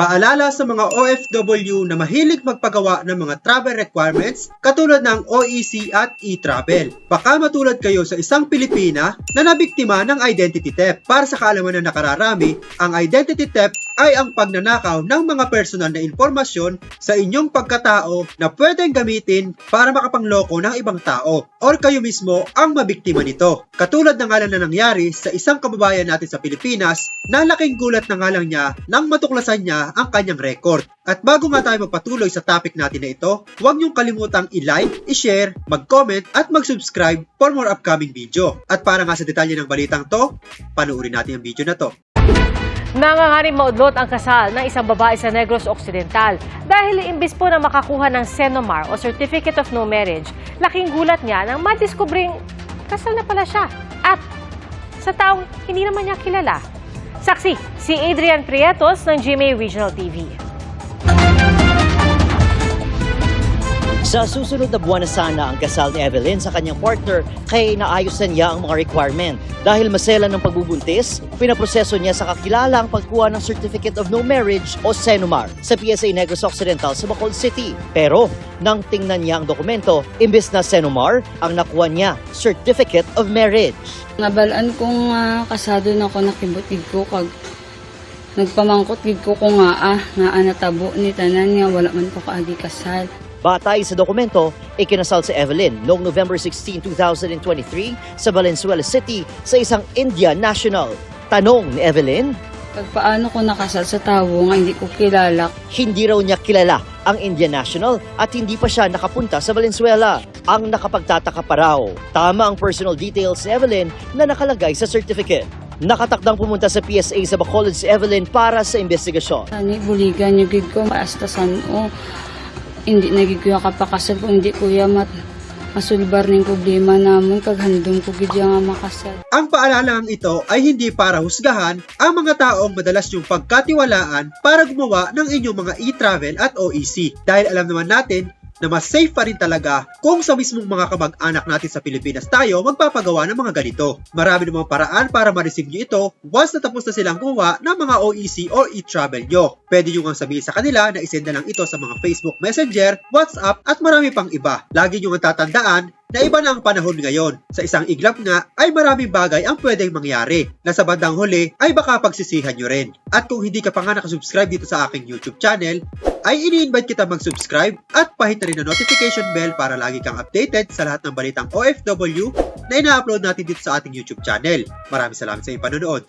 Paalala sa mga OFW na mahilig magpagawa ng mga travel requirements katulad ng OEC at e-travel. Baka matulad kayo sa isang Pilipina na nabiktima ng identity theft. Para sa kaalaman na nakararami, ang identity theft ay ang pagnanakaw ng mga personal na impormasyon sa inyong pagkatao na pwedeng gamitin para makapangloko ng ibang tao or kayo mismo ang mabiktima nito. Katulad ng nga lang na nangyari sa isang kababayan natin sa Pilipinas na laking gulat na nga niya nang matuklasan niya ang kanyang record. At bago nga tayo magpatuloy sa topic natin na ito, huwag niyong kalimutang i-like, i-share, mag-comment at mag-subscribe for more upcoming video. At para nga sa detalye ng balitang to, panuorin natin ang video na to. Nangangaring maudlot ang kasal ng isang babae sa Negros Occidental dahil imbis po na makakuha ng Senomar o Certificate of No Marriage, laking gulat niya nang madiskubring kasal na pala siya at sa taong hindi naman niya kilala. Saksi, si Adrian Prietos ng GMA Regional TV. Sa susunod na buwan na sana ang kasal ni Evelyn sa kanyang partner kaya naayusan niya ang mga requirement. Dahil masela ng pagbubuntis, pinaproseso niya sa kakilala ang pagkuha ng Certificate of No Marriage o SENUMAR sa PSA Negros Occidental sa Bacolod City. Pero nang tingnan niya ang dokumento, imbes na SENUMAR, ang nakuha niya Certificate of Marriage. Nabalaan ko nga kasado na ako nakibutid ko kag nagpamangkot gid ko ko nga ah nga anatabo ni tanan nga wala man ko kaagi kasal. Batay sa dokumento, ikinasal si Evelyn noong November 16, 2023 sa Valenzuela City sa isang India national. Tanong ni Evelyn, Kag paano ko nakasal sa tawo nga hindi ko kilala. hindi raw niya kilala ang Indian national at hindi pa siya nakapunta sa Valenzuela. Ang nakapagtataka pa raw. Tama ang personal details ni Evelyn na nakalagay sa certificate. Nakatakdang pumunta sa PSA sa Bacolod si Evelyn para sa investigasyon. Tani buligan yung gid ko maasta san o hindi na gid ko kapakasal kung hindi ko ya mat masulbar ning problema namon kag handom ko gid nga makasal. Ang paalalang ito ay hindi para husgahan ang mga taong madalas yung pagkatiwalaan para gumawa ng inyong mga e-travel at OEC. Dahil alam naman natin na mas safe pa rin talaga kung sa mismong mga kamag-anak natin sa Pilipinas tayo magpapagawa ng mga ganito. Marami namang paraan para ma-receive nyo ito once natapos na silang gumawa ng mga OEC or e-travel nyo. Pwede nyo nga sabihin sa kanila na isend lang ito sa mga Facebook Messenger, WhatsApp at marami pang iba. Lagi nyo nga tatandaan na iba na ang panahon ngayon. Sa isang iglap nga ay maraming bagay ang pwedeng mangyari na sa bandang huli ay baka pagsisihan nyo rin. At kung hindi ka pa nga nakasubscribe dito sa aking YouTube channel, ay ini-invite kita mag-subscribe at pahit rin ang notification bell para lagi kang updated sa lahat ng balitang OFW na ina-upload natin dito sa ating YouTube channel. Maraming salamat sa iyong panonood.